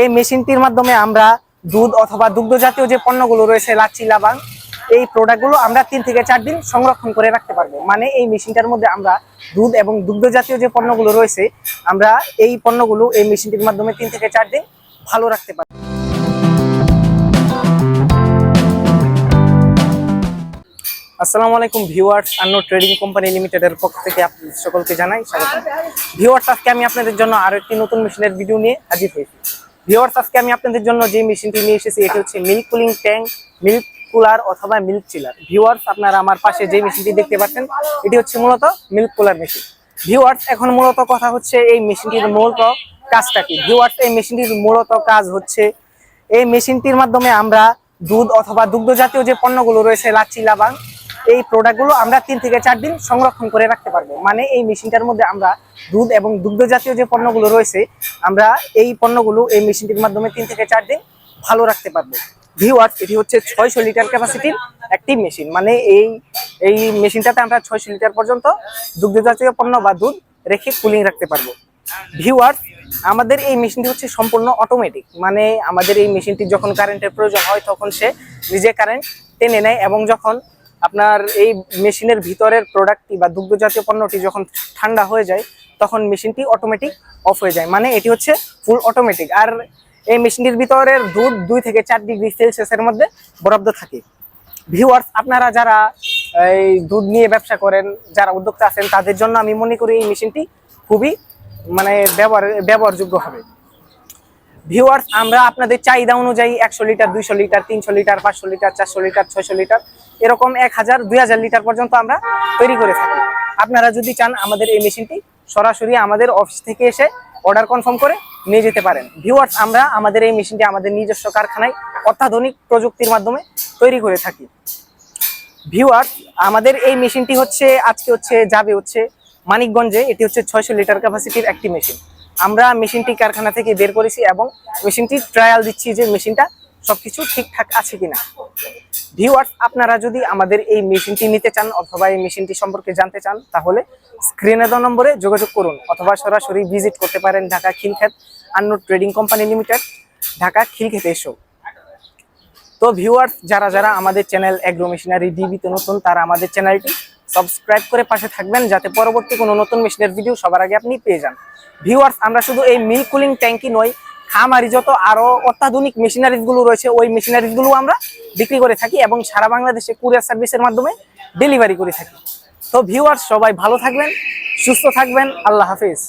এই মেশিনটির মাধ্যমে আমরা দুধ অথবা দুগ্ধ জাতীয় যে পণ্যগুলো রয়েছে, লাচ্ছি, লাবাং, এই প্রোডাক্টগুলো আমরা তিন থেকে চার দিন সংরক্ষণ করে রাখতে পারব। মানে এই মেশিনটার মধ্যে আমরা দুধ এবং দুগ্ধ জাতীয় যে পণ্যগুলো রয়েছে, আমরা এই পণ্যগুলো এই মেশিনটির মাধ্যমে তিন থেকে চার দিন ভালো রাখতে পারব। আসসালামু আলাইকুম ভিউয়ার্স, আন্ন ট্রেডিং কোম্পানি লিমিটেডের পক্ষ থেকে আপনাদের সকলকে জানাই স্বাগত। ভিউয়ার্স, আজকে আমি আপনাদের জন্য আরও একটি নতুন মেশিনের ভিডিও নিয়ে হাজির হয়েছি। ভিউয়ার্স আজকে আমি আপনাদের জন্য যে মেশিনটি নিয়ে এসেছি, এটি হচ্ছে milk cooling tank milk cooler অথবা মিল্ক চিলার ভিওয়ার্স আপনারা আমার পাশে যে মেশিনটি দেখতে পাচ্ছেন, এটি হচ্ছে মূলত মিল্ক কুলার মেশিন ভিউয়ার্স এখন মূলত কথা হচ্ছে এই মেশিনটির মূলত কাজটা কি? ভিউয়ার্স এই মেশিনটির মূলত কাজ হচ্ছে, এই মেশিনটির মাধ্যমে আমরা দুধ অথবা দুগ্ধ জাতীয় যে পণ্যগুলো রয়েছে, লাচ্ছি, লাবাং এই প্রোডাক্টগুলো আমরা তিন থেকে চার দিন সংরক্ষণ করে রাখতে পারব। মানে এই মেশিনটার মধ্যে আমরা দুধ এবং দুগ্ধ জাতীয় যে পণ্যগুলো রয়েছে, আমরা এই পণ্যগুলো এই মেশিনটির মাধ্যমে তিন থেকে চার দিন ভালো রাখতে পারব। ভিওয়ার্স এটি হচ্ছে ছয়শো লিটার ক্যাপাসিটির একটি মেশিন। মানে এই এই মেশিনটাতে আমরা ছয়শো লিটার পর্যন্ত দুগ্ধ জাতীয় পণ্য বা দুধ রেখে কুলিং রাখতে পারব। ভিউয়ার্স আমাদের এই মেশিনটি হচ্ছে সম্পূর্ণ অটোমেটিক মানে আমাদের এই মেশিনটি যখন কারেন্টের প্রয়োজন হয়, তখন সে নিজে কারেন্ট টেনে নেয় এবং যখন আপনার এই মেশিনের ভিতরের প্রোডাক্টটি বা দুগ্ধ জাতীয় পণ্যটি যখন ঠান্ডা হয়ে যায়, তখন মেশিনটি অটোমেটিক অফ হয়ে যায়। মানে এটি হচ্ছে ফুল অটোমেটিক আর এই মেশিনটির ভিতরের দুধ দুই থেকে চার ডিগ্রি সেলসিয়াসের মধ্যে বরাদ্দ থাকে। ভিউয়ার্স আপনারা যারা এই দুধ নিয়ে ব্যবসা করেন, যারা উদ্যোক্তা আছেন, তাদের জন্য আমি মনে করি এই মেশিনটি খুবই মানে ব্যবহার, ব্যবহারযোগ্য হবে। ভিউয়ার্স আমরা আপনাদের চাহিদা অনুযায়ী একশো লিটার, দুইশো লিটার, তিনশো লিটার, পাঁচশো লিটার, চারশো লিটার, ছয়শো লিটার এরকম এক হাজার, দুই হাজার লিটার পর্যন্ত আমরা তৈরি করে থাকি। আপনারা যদি চান আমাদের এই মেশিনটি সরাসরি আমাদের অফিস থেকে এসে অর্ডার কনফার্ম করে নিয়ে যেতে পারেন। ভিউয়ার্স আমরা আমাদের এই মেশিনটি আমাদের নিজস্ব কারখানায় অত্যাধুনিক প্রযুক্তির মাধ্যমে তৈরি করে থাকি। ভিউয়ার্স আমাদের এই মেশিনটি হচ্ছে, আজকে হচ্ছে, যাবে হচ্ছে মানিকগঞ্জে। এটি হচ্ছে ছয়শো লিটার ক্যাপাসিটির একটি মেশিন। আমরা মেশিনটি কারখানা থেকে বের করেছি এবং মেশিনটি ট্রায়াল দিচ্ছি যে মেশিনটা সবকিছু ঠিকঠাক আছে কিনা? ভিউয়ার্স আপনারা যদি আমাদের এই মেশিনটি নিতে চান অথবা এই মেশিনটি সম্পর্কে জানতে চান, তাহলে স্ক্রিনে দেওয়া নম্বরে যোগাযোগ করুন। অথবা সরাসরি ভিজিট করতে পারেন Dhaka Khilkhet Annu trading company limited Dhaka খিলক্ষেতে এসো। তো ভিউয়ার্স যারা যারা আমাদের চ্যানেল অ্যাগ্রো মেশিনারি ডিবিতে নতুন, তারা আমাদের চ্যানেলটি সাবস্ক্রাইব করে পাশে থাকবেন, যাতে পরবর্তী কোনো নতুন মেশিনের ভিডিও সবার আগে আপনি পেয়ে যান। ভিউয়ার্স আমরা শুধু এই মিল্ক কুলিং ট্যাঙ্কি নয় খামারি যত আরও অত্যাধুনিক মেশিনারিজগুলো রয়েছে, ওই মেশিনারিজগুলো আমরা বিক্রি করে থাকি এবং সারা বাংলাদেশে কুরিয়ার সার্ভিসের মাধ্যমে ডেলিভারি করে থাকি। তো ভিউয়ার্স সবাই ভালো থাকবেন, সুস্থ থাকবেন, আল্লাহ হাফিজ।